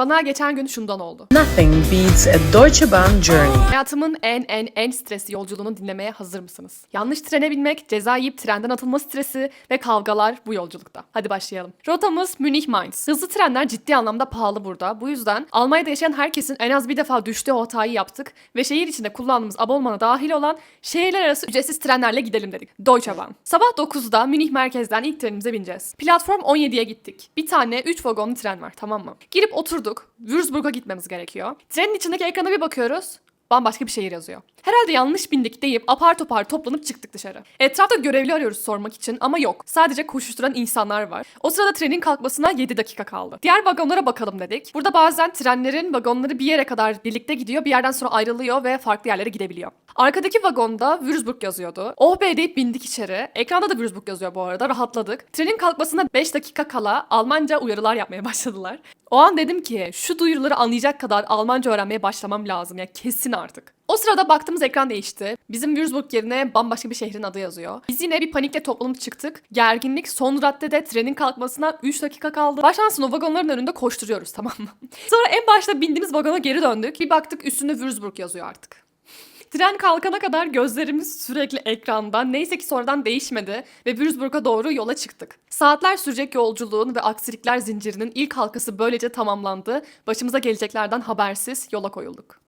Bana geçen gün şundan oldu. Nothing beats a Deutsche Bahn journey. Hayatımın en en en stresli yolculuğunu dinlemeye hazır mısınız? Yanlış trene binmek, ceza yiyip trenden atılma stresi ve kavgalar bu yolculukta. Hadi başlayalım. Rotamız Münih Mainz. Hızlı trenler ciddi anlamda pahalı burada. Bu yüzden Almanya'da yaşayan herkesin en az bir defa düştüğü o hatayı yaptık ve şehir içinde kullandığımız abonmana dahil olan şehirler arası ücretsiz trenlerle gidelim dedik. Deutsche Bahn. Sabah 9'da Münih merkezden ilk trenimize bineceğiz. Platform 17'ye gittik. Bir tane 3 vagonlu tren var tamam mı? Girip oturduk. Würzburg'a gitmemiz gerekiyor. Trenin içindeki ekrana bir bakıyoruz bambaşka bir şehir yazıyor. Herhalde yanlış bindik deyip apar topar toplanıp çıktık dışarı. Etrafta görevli arıyoruz sormak için ama yok. Sadece koşuşturan insanlar var. O sırada trenin kalkmasına 7 dakika kaldı. Diğer vagonlara bakalım dedik. Burada bazen trenlerin vagonları bir yere kadar birlikte gidiyor, bir yerden sonra ayrılıyor ve farklı yerlere gidebiliyor. Arkadaki vagonda Würzburg yazıyordu. Oh be deyip bindik içeri. Ekranda da Würzburg yazıyor bu arada. Rahatladık. Trenin kalkmasına 5 dakika kala Almanca uyarılar yapmaya başladılar. O an dedim ki şu duyuruları anlayacak kadar Almanca öğrenmeye başlamam lazım ya kesin artık. O sırada baktığımız ekran değişti. Bizim Würzburg yerine bambaşka bir şehrin adı yazıyor. Biz yine bir panikle toplanıp çıktık. Gerginlik son raddede trenin kalkmasına 3 dakika kaldı. Başlansın o vagonların önünde koşturuyoruz tamam mı? Sonra en başta bindiğimiz vagona geri döndük. Bir baktık üstünde Würzburg yazıyor artık. Tren kalkana kadar gözlerimiz sürekli ekranda. Neyse ki sonradan değişmedi ve Würzburg'a doğru yola çıktık. Saatler sürecek yolculuğun ve aksilikler zincirinin ilk halkası böylece tamamlandı. Başımıza geleceklerden habersiz yola koyulduk.